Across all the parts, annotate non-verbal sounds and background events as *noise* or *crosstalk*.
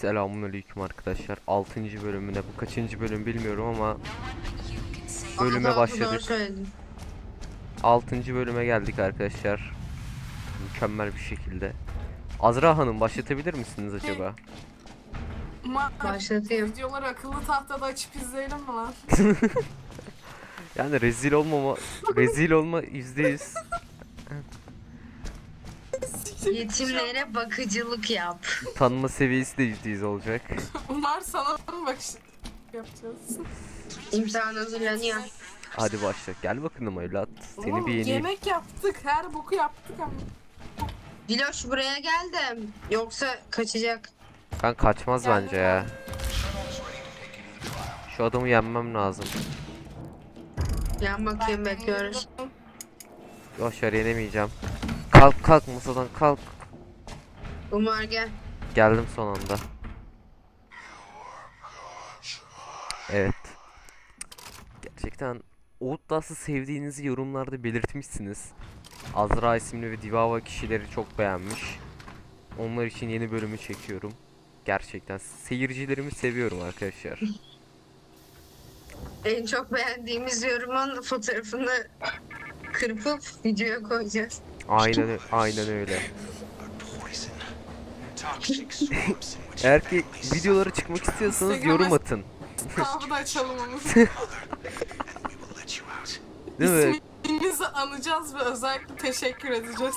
Selamünaleyküm arkadaşlar. 6. bölümüne bu kaçıncı bölüm bilmiyorum ama bölüme başladık. söyledin. 6. bölüme geldik arkadaşlar. Mükemmel bir şekilde. Azra Hanım başlatabilir misiniz acaba? Başlatayım. videoları akıllı tahtada açıp izleyelim mi lan? *laughs* Yani rezil olmama rezil olma %100. Yetimlere bakıcılık yap. Tanıma seviyesi de %100 olacak. *laughs* Umar sana mı bakış yapacağız? İmtihan hazırlanıyor. Hadi başla. Gel bakalım evlat. Seni Oğlum, bir yeneyim. Yemek yaptık, her boku yaptık ama. Diloş buraya geldim. Yoksa kaçacak. Ben kaçmaz Geldim bence ya. Şu adamı yenmem lazım. Yan bakayım bekliyoruz. Boşver yenemeyeceğim. Kalk masadan kalk. Umar gel. Geldim son anda. Evet. Gerçekten Outlast'ı sevdiğinizi yorumlarda belirtmişsiniz. Azra isimli ve Divava kişileri çok beğenmiş. Onlar için yeni bölümü çekiyorum. Gerçekten seyircilerimi seviyorum arkadaşlar. En çok beğendiğimiz yorumun fotoğrafını kırpıp videoya koyacağız. Aynen aynen öyle. Eğer ki videolara çıkmak istiyorsanız yorum atın. Kahve da açalım onu. *laughs* Değil mi? İsminizi anacağız ve özellikle teşekkür edeceğiz.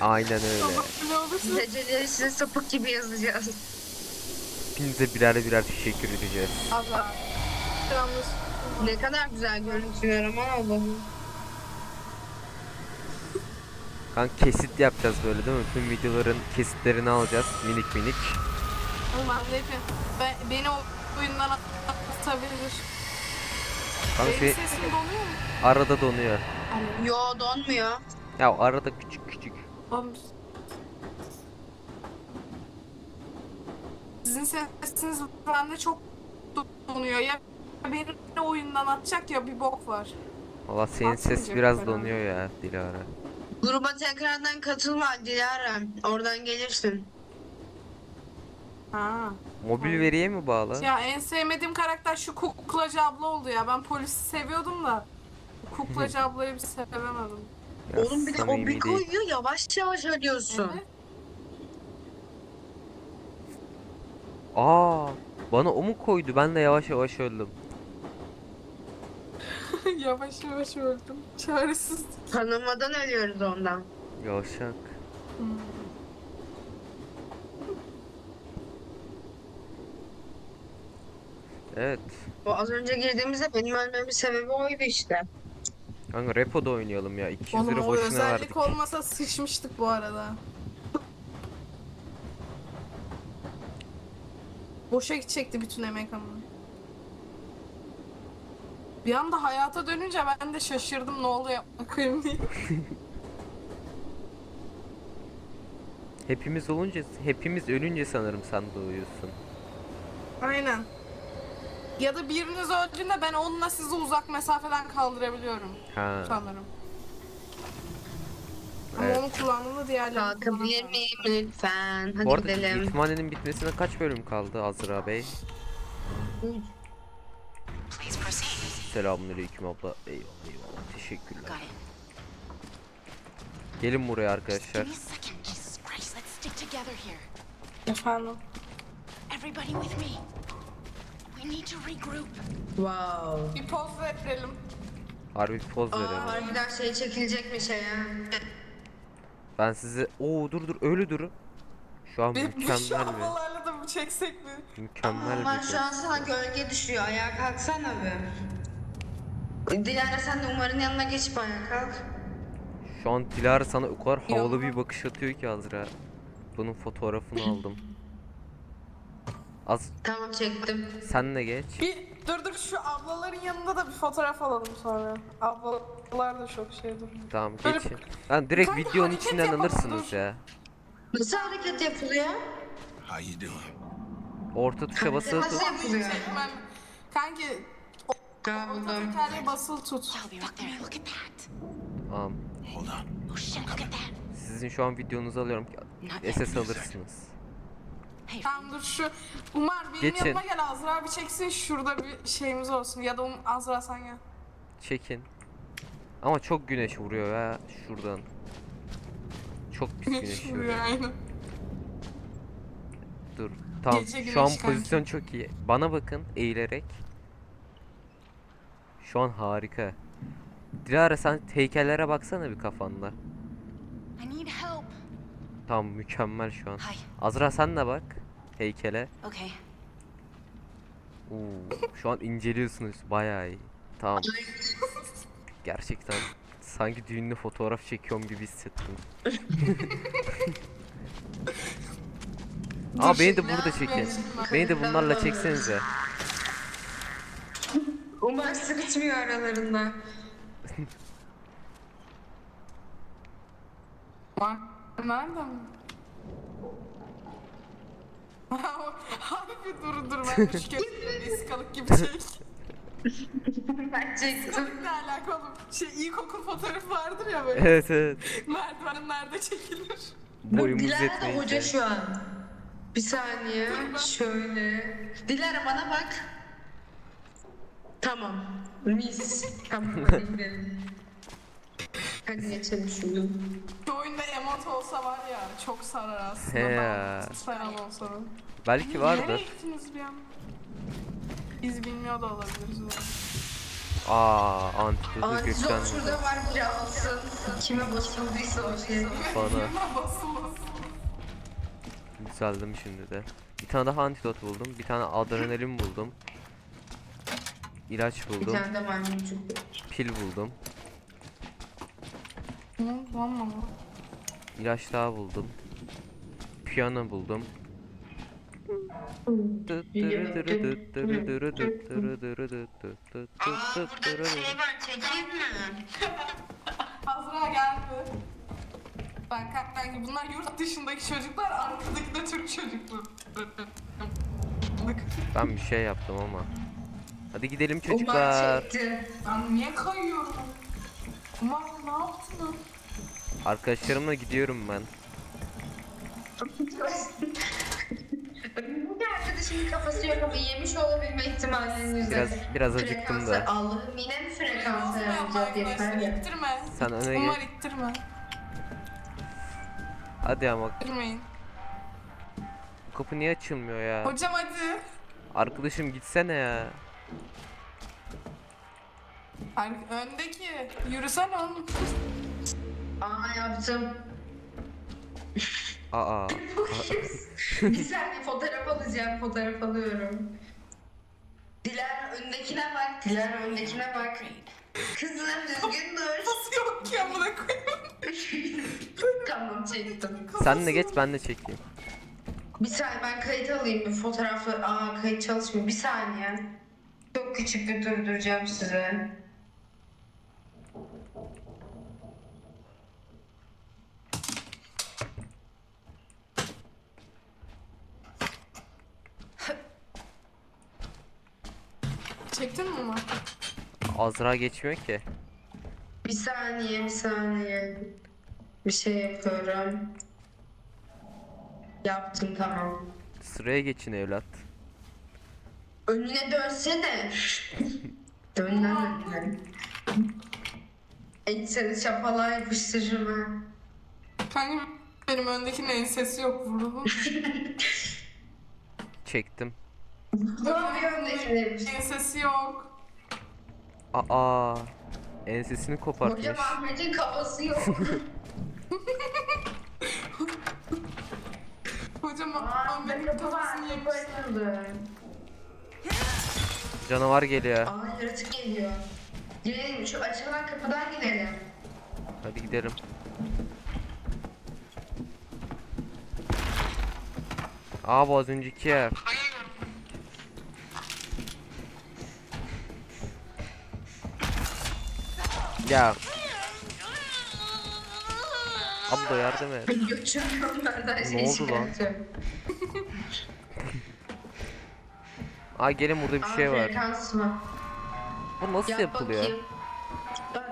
Aynen öyle. Ama Geceleri size sapık gibi yazacağız. Hepinize birer birer teşekkür edeceğiz. Yanlış. Ne kadar güzel görüntüler aman Allah'ım. Kanka kesit yapacağız böyle değil mi? Tüm videoların kesitlerini alacağız minik minik. Ne yapayım? Ben, beni o oyundan at- atabilir. Kanka Benim sesim donuyor mu? arada donuyor. Yo donmuyor. Ya arada küçük küçük. Oğlum. Sizin sesiniz bende çok donuyor. Ya beni oyundan atacak ya bir bok var. Valla senin ses Atmayacak biraz donuyor ya Dilara. Gruba tekrardan katılma Dilara. Oradan gelirsin. Ha. Mobil veriye mi bağlı? Ya en sevmediğim karakter şu kuklacı abla oldu ya. Ben polisi seviyordum da. Kuklacı ablayı bir sevemedim. Ya Oğlum bir de o samimi bir değil. koyuyor yavaş yavaş ölüyorsun. Evet. Aa, bana o mu koydu? Ben de yavaş yavaş öldüm. *laughs* yavaş yavaş öldüm. Çaresiz. Tanımadan ölüyoruz ondan. Yavşak. Evet. O az önce girdiğimizde benim ölmemin sebebi oydu işte. Kanka repoda oynayalım ya. 200 Oğlum lira o boşuna özellik verdik. olmasa sıçmıştık bu arada. Boşa gidecekti bütün emek ama. Bir anda hayata dönünce ben de şaşırdım ne oluyor koyayım diye. *laughs* Hepimiz olunca, hepimiz ölünce sanırım sen doğuyorsun. Aynen. Ya da biriniz öldüğünde ben onunla sizi uzak mesafeden kaldırabiliyorum Ha. sanırım. Ama Evet. onu kullandığımda diğerlerini Kalkabilir miyim lütfen? Hadi Bu arada gidelim. yetimhanenin bitmesine kaç bölüm kaldı Azra Bey? Proceed. Selamünaleyküm abla. Eyvallah eyvallah. Teşekkürler. Gelin buraya arkadaşlar. Efendim. Everybody with me. We need to regroup. Wow. Bir poz verelim. Harbi bir poz Aa, verelim. harbiden şey çekilecek mi şey ya? Ben size... Oo dur dur öyle durun. Şu an Bir, bir mükemmel şu bir... havalarla da bir çeksek mi? Mükemmel Ama bir şu an sana gölge düşüyor. Ayağa kalksana bir. Dilara sen de Umar'ın yanına geçip ayağa kalk. Şu an Dilara sana o kadar havalı Yok. bir bakış atıyor ki Azra. Bunun fotoğrafını aldım. Az Tamam çektim. sen de geç. Bir dur dur şu ablaların yanında da bir fotoğraf alalım sonra. Ablalar da çok şey duruyor. Tamam Böyle- geçin. Lan direkt Kanka, videonun hareket içinden yapalım, alırsınız dur. ya. Nasıl hareket yapılıyor? How you doing? Orta tuşa basılı Nasıl tut. yapılıyor? Çekmem. Kanki Tamam orta buldum. tekerleği basılı tut. Tamam. Hold on. Oh shit, look at that. Sizin şu an videonuzu alıyorum. SS alırsınız. Hey, Tamam dur şu Umar benim Geçin. yanıma gel Azra bir çeksin şurada bir şeyimiz olsun ya da um, Azra sen gel. Çekin. Ama çok güneş vuruyor ya şuradan. Çok pis güneş vuruyor. aynen. Dur. Tamam Gece şu an güneş kanki. pozisyon çok iyi. Bana bakın eğilerek. Şu an harika. Dilara sen heykellere baksana bir kafanda. I need help. Tamam mükemmel şu an. Hi. Azra sen de bak heykele. Okay. Oo, şu an inceliyorsunuz bayağı iyi. Tamam. Gerçekten sanki düğünde fotoğraf çekiyorum gibi hissettim. *laughs* Aa beni de burada çekin. Beni de bunlarla çeksenize. Umar sırıtmıyor aralarında. Umar nerede mi? Harbi dur dur ben üç kere iskalık gibi çek. Ben çektim. Ne alaka oğlum? Şey ilkokul fotoğrafı vardır ya böyle. Evet evet. Merdivenin nerede çekilir? Boyumuz Dilara da yetmeyince. hoca şu an. Bir saniye. Şöyle. Dilara bana bak. Tamam. Mis. Tamam *laughs* hadi gidelim. Hadi geçelim şunu. Şu oyunda emot olsa var ya çok sarar aslında. He ya. Sayan olsa. da. Belki Nereye vardır. gittiniz bir an? Biz bilmiyor da olabiliriz. o zaman. Aa antidotu gökten Antizot şurada var bir alsın. Kime basıldıysa o şey. bana. Hemen basılmasın. Yükseldim şimdi de. Bir tane daha antidot buldum. Bir tane adrenalin buldum. İlaç Bir buldum. tane de maymuncuk. Pil buldum. Ne oldu lan bana? İlaç daha buldum. Piyano buldum. var çekeyim mi? Azra geldi. Ben kanka bunlar yurt dışındaki çocuklar, arkadaki de Türk çocuklar. Ben bir şey yaptım ama. Hadi gidelim çocuklar. çekti. Ben niye kayıyorum? Umar ne yaptın lan? Arkadaşlarımla gidiyorum ben. Bu arkadaşımın kafası yok ama yemiş olabilme ihtimalinin yüzde. Biraz biraz acıktım da. Allah'ım yine mi frekansı yeter arkadaşlar, ya. ittirme. Sen öne Umar geç. ittirme. Hadi ama İttirmeyin. kapı niye açılmıyor ya? Hocam hadi. Arkadaşım gitsene ya. Ar- öndeki. Yürüsene oğlum. Aa yaptım. Aa. *laughs* bir saniye fotoğraf alacağım. Fotoğraf alıyorum. Dilara öndekine bak. Dilara öndekine bak. Kızım düzgün dur. Nasıl yok ki amına koyayım? *laughs* tamam çektim. Sen de geç ben de çekeyim. Bir saniye ben kayıt alayım bir fotoğrafı. Aa kayıt çalışmıyor. Bir saniye. Çok küçük bir durduracağım size. Çektin mi Umar? Azra geçmiyor ki. Bir saniye, bir saniye. Bir şey yapıyorum. Yaptım tamam. Sıraya geçin evlat. Önüne dönsene. Dön lan önüne. En seni şapalığa yapıştırırım ha. Kanka benim öndekinin ensesi yok vurdu. *laughs* Çektim. Ne yapıyor öndekini? ensesi yok. Aa. Ensesini kopartmış. Hocam Ahmet'in kafası yok. *laughs* Hocam Ahmet'in kafasını açıldı. Canavar geliyor. Aa yaratık geliyor. Gidelim şu açılan kapıdan gidelim. Hadi gidelim. Aa bu az önceki yer. Ya. Abla yardım et. Götürüyorum onlardan Ne şey oldu lan? *laughs* Ay gelin burada bir şey var. Bu nasıl yapılıyor? Bakayım. Bak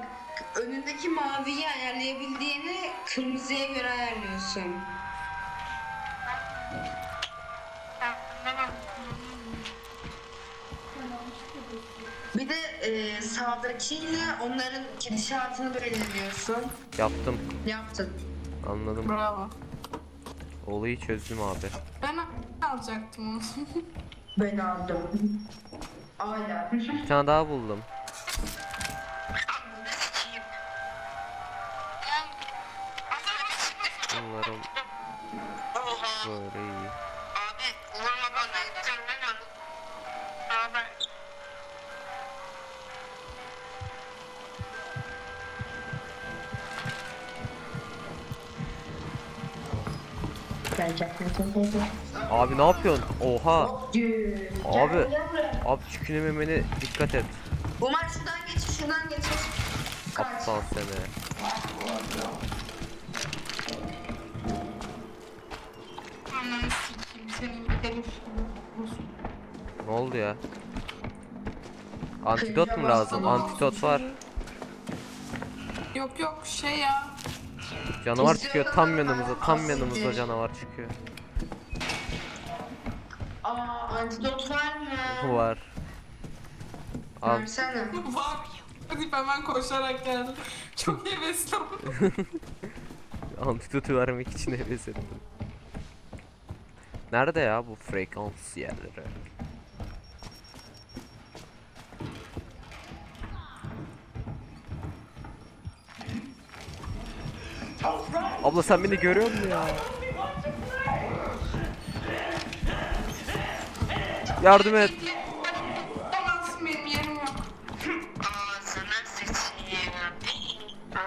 önündeki maviyi ayarlayabildiğini kırmızıya göre ayarlıyorsun. Bir de e, sağdakiyle onların gidişatını belirliyorsun. Yaptım. Yaptın. Anladım. Bravo. Olayı çözdüm abi. Ben alacaktım onu. *laughs* Ben aldım. Hala. Bir tane daha buldum. Abi ne yapıyorsun? Oha. Abi. Abi çükünememene dikkat et. Umar şuradan geçir, şuradan geçir. Aptal seni. Ananı sikeyim senin herif gibi. Ne oldu ya? Antidot mu lazım? Antidot var. Yok yok şey ya. Canavar çıkıyor tam yanımıza. Tam yanımıza canavar çıkıyor. Antidot var mı? Var. Al. Versene. *laughs* Var. Hadi hemen koşarak geldim. Çok hevesli oldum. *laughs* Antidotu vermek için heves ettim. Nerede ya bu frekans yerleri? Abla sen beni görüyor musun ya? Yardım et. Benim yerim yok.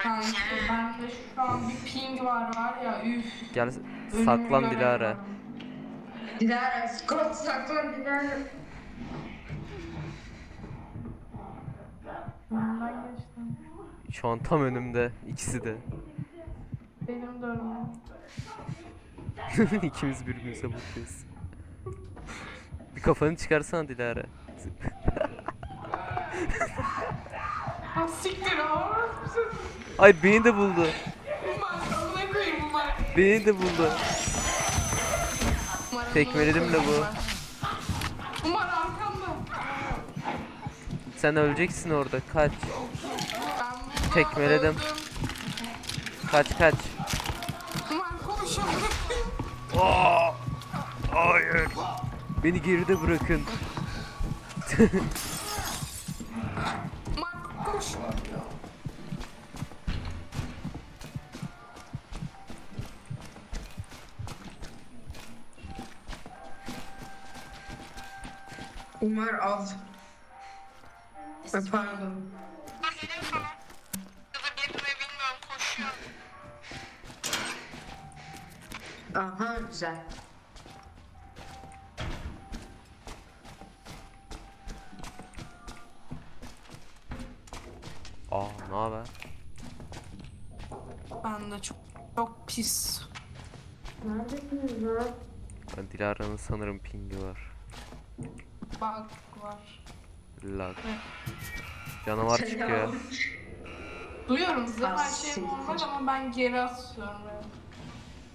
Kanka bende şu an bir ping var var ya üf. Gel saklan Dilara. Dilara, Scott saklan Dilara. Yanından geçtim. Şu an tam önümde ikisi de. Benim de önümde. *laughs* İkimiz birbirimize bakıyoruz. Kafanı çıkarsana Dilara. Ha siktir ha. Ay beni de buldu. Umar amına koyayım Umar. Beni de buldu. Umar, Tekmeledim bu. koyayım Umar. Umar arkamda. Sen öleceksin orada. Kaç. Ben Tekmeledim. öldüm. Kaç kaç. Umar koş amına koyayım. Aa! Hayır. Beni geride bırakın. Umar koş. Umar al. Ay, Pardon. Aha güzel. Haber? Ben de çok çok pis. Neredesiniz lan? Ben Dilara'nın sanırım pingi var. Bak var. Lag. Canavar çıkıyor. Duyuyorum size her şey normal ama ben geri atıyorum. Yani.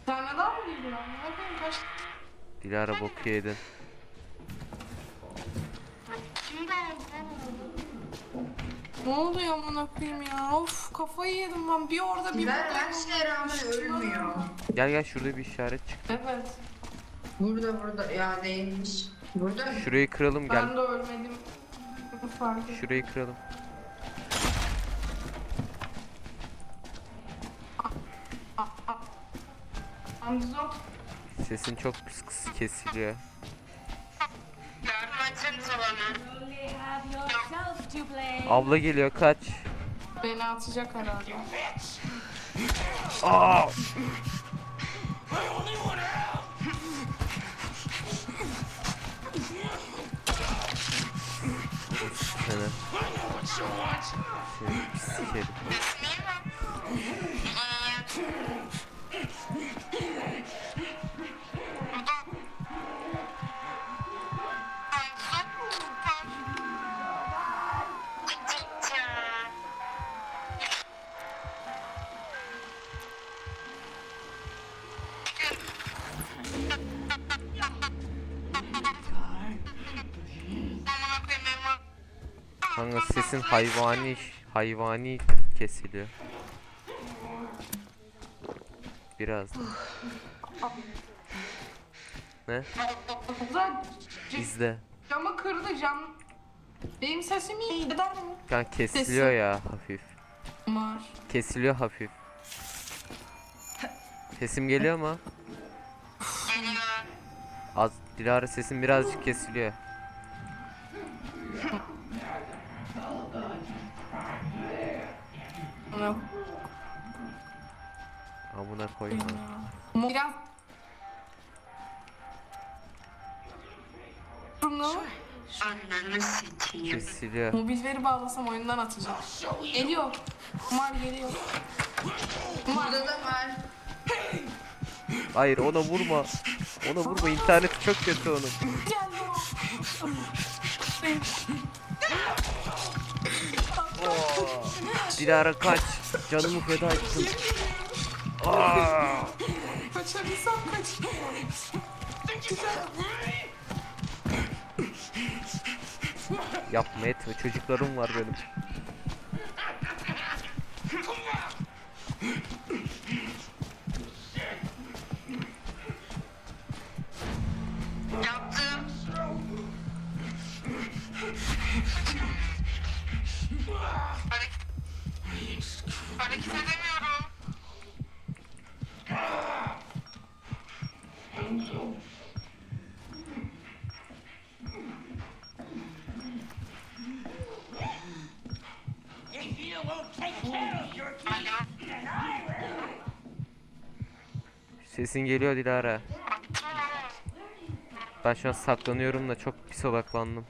Tane daha mı geliyor? Ne yapayım kaç? Dilara boku yedin. Ne oluyor amına koyayım ya? Of kafayı yedim ben. Bir orada bir burada. her şeye rağmen ölmüyor. Gel gel şurada bir işaret çık. Evet. Burada burada ya değilmiş. Burada mı? Şurayı kıralım gel. Ben de ölmedim. *laughs* Fark ettim. Şurayı kıralım. Anzot. Sesin çok kıs kıs kesiliyor. Yourself to blame. Abla geliyor kaç. Beni atacak herhalde. Aa! Seni. Seni pis hayvani hayvani kesiliyor. Biraz. ne? C- İzle. camı kırdı cam. Benim sesim iyi mi? Kanka kesiliyor ya hafif. Var. Kesiliyor hafif. Sesim geliyor mu? Az Dilara sesim birazcık kesiliyor. Amına koyma. Biraz Bunu Ananı sikeyim. Kesiliyor. mobil veri bağlasam oyundan atacağım. Geliyor. Kumar geliyor. Kumar. Burada da var. Hayır ona vurma. Ona vurma interneti çok kötü onun. Geldi o. Dilara kaç. Canımı feda ettim. Kaçabilsem kaç. Yapma etme çocuklarım var benim. Hareket edemiyorum. Sesin geliyor Dilara. Ben şu an saklanıyorum da çok pis odaklandım.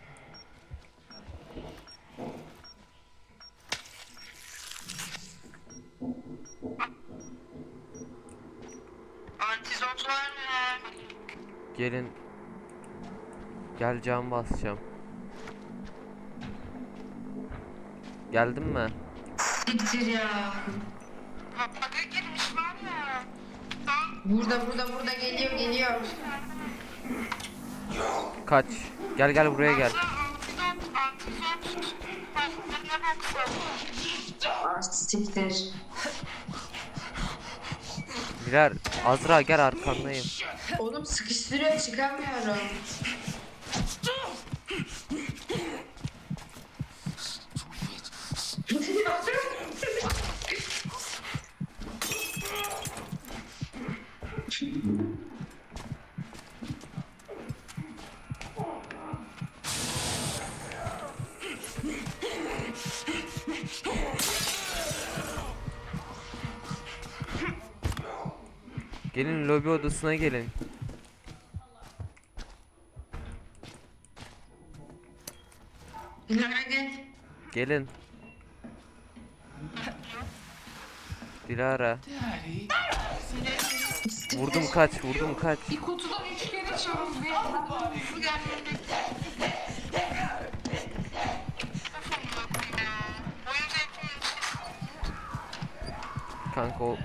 Antizot var mı? Gelin. Gel cam basacağım. Geldin mi? Siktir ya. Bug'a girmiş var ya. Burada burada burada geliyor geliyor. Kaç. Gel gel buraya gel. Ah siktir. Birer. Azra gel arkandayım. Oğlum sıkıştırıyor çıkamıyorum. Gelin lobi odasına gelin. Gel. Gelin. Dilara. Vurdum kaç, vurdum kaç. Bir kutudan üç kere içiyorum. Bir su gelmedi. Kanka o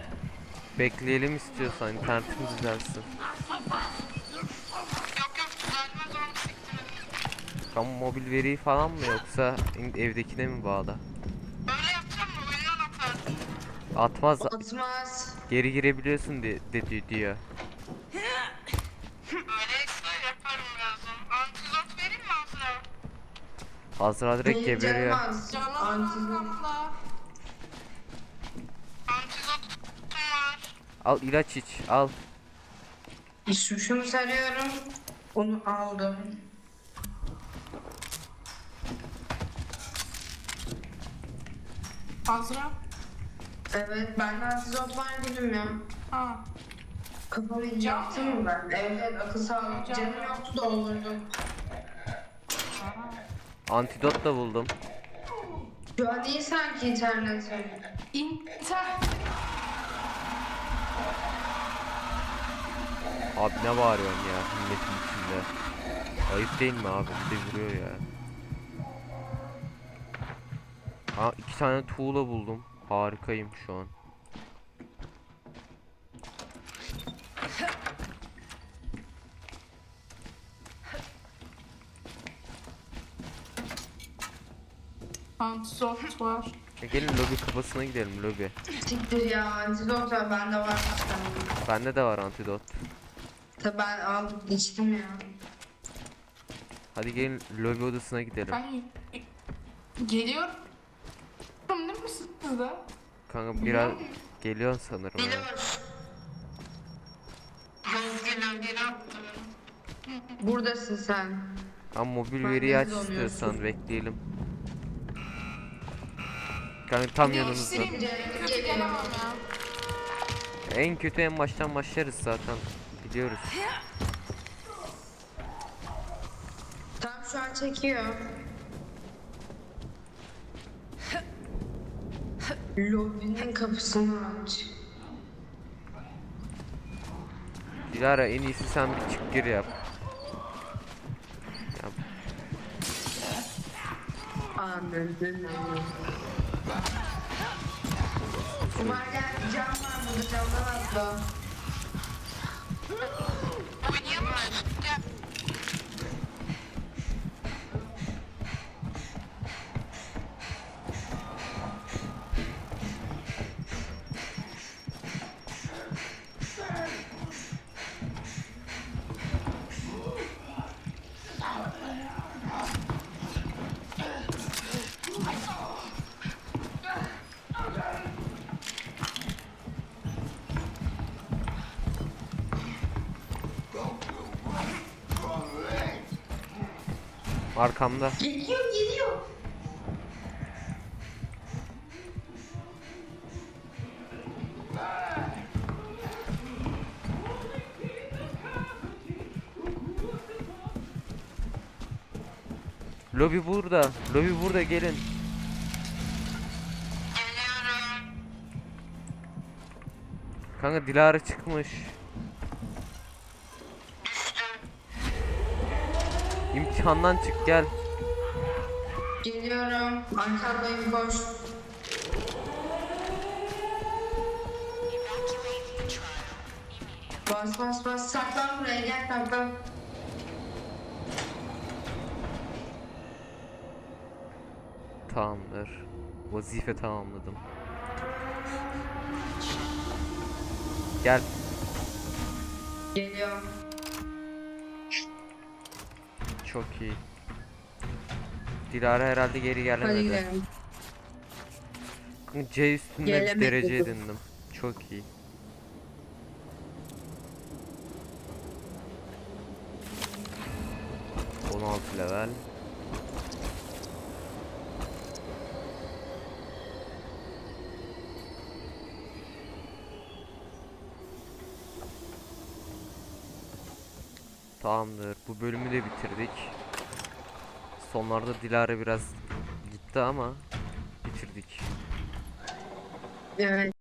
bekleyelim istiyorsan internetim düzelsin. Yok yok düzelmez onu siktirin. Kamu mobil veriyi falan mı yoksa in- evdekine mi bağlı? Böyle yapacağım mı? Atar. Atmaz Atmaz. geri girebiliyorsun di dedi diyor. Öyleyse yaparım birazdan. Antizot vereyim mi Azra? Azra direkt geberiyor. canım az. Antizot. Antizot var. Al ilaç iç al. Şu, şunu sarıyorum. Onu aldım. Azra? Evet bende antizot var gülüm ya. Ha. Kafamı yaptım mı ben? Evet akıl sağlık. Can. Canım yoktu doldurdum. Antidot da buldum. Şu an iyi sanki internetim. İnter. Abi ne bağırıyorsun ya milletin içinde. Ayıp değil mi abi? Bir de vuruyor ya. Aa iki tane tuğla buldum. Harikayım şu an. Antisot var. E gelin lobi kafasına gidelim lobi. Siktir ya antidot var bende var. Bende de var antidot. Tabi ben aldım içtim ya. Hadi gelin lobi odasına gidelim. Ben geliyor. Değil mi siz de? Kanka biraz geliyor sanırım ya. Biliyor. Buradasın sen. Ama mobil Ben veriyi aç oluyorsun. istiyorsan bekleyelim. Kanka tam yanımızda. En kötü en baştan başlarız zaten. Biliyoruz. Tam şu an çekiyor. Lobinin kapısını aç. Dilara en iyisi sen bir çık gir yap. Yap. Anladın Umar gel cam var burada camdan atla. Arkamda. Geliyor geliyor. Lobi burada. Lobi burada gelin. Kanka Dilara çıkmış. İmtihandan çık gel. Geliyorum. Arkandayım koş. Bas bas bas saklan buraya gel saklan. Tamamdır. Vazife tamamladım. Gel. Geliyorum. Çok iyi. Dilara herhalde geri Hadi gelemedi. gidelim. C üstünde bir Gelemedi. derece edindim. Çok iyi. On altı level. Tamamdır. Bu bölümü de bitirdik. Sonlarda Dilara biraz gitti ama bitirdik. Evet.